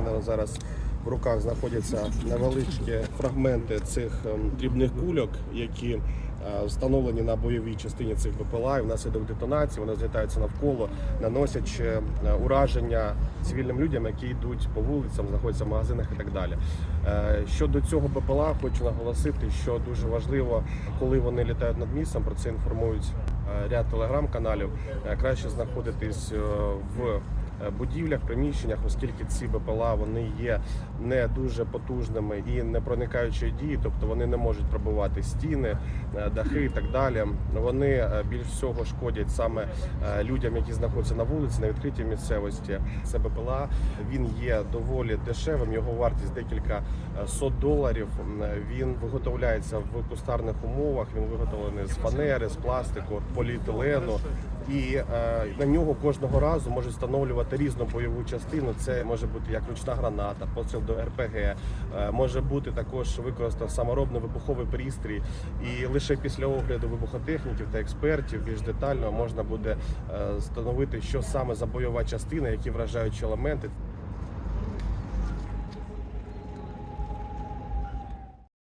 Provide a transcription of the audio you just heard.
мене зараз в руках знаходяться невеличкі фрагменти цих ем, дрібних кульок, які е, встановлені на бойовій частині цих БПЛА. І внаслідок детонації вони злітаються навколо, наносячи е, ураження цивільним людям, які йдуть по вулицям, знаходяться в магазинах і так далі. Е, Щодо цього БПЛА, хочу наголосити, що дуже важливо, коли вони літають над містом, про це інформують ряд телеграм-каналів. Краще знаходитись в будівлях, приміщеннях, оскільки ці БПЛА вони є не дуже потужними і не проникаючої дії, тобто вони не можуть пробивати стіни, е, дахи і так далі. Вони е, більш всього шкодять саме е, людям, які знаходяться на вулиці, на відкритій місцевості. Це БПЛА він є доволі дешевим. Його вартість декілька е, сот доларів. Він виготовляється в кустарних умовах. Він виготовлений з фанери, з пластику, поліетилену. І е, на нього кожного разу можуть встановлювати різну бойову частину. Це може бути як ручна граната, постріл до РПГ, е, може бути також використано саморобний вибуховий пристрій. І лише після огляду вибухотехніків та експертів більш детально можна буде е, встановити, що саме за бойова частина, які вражаючі елементи.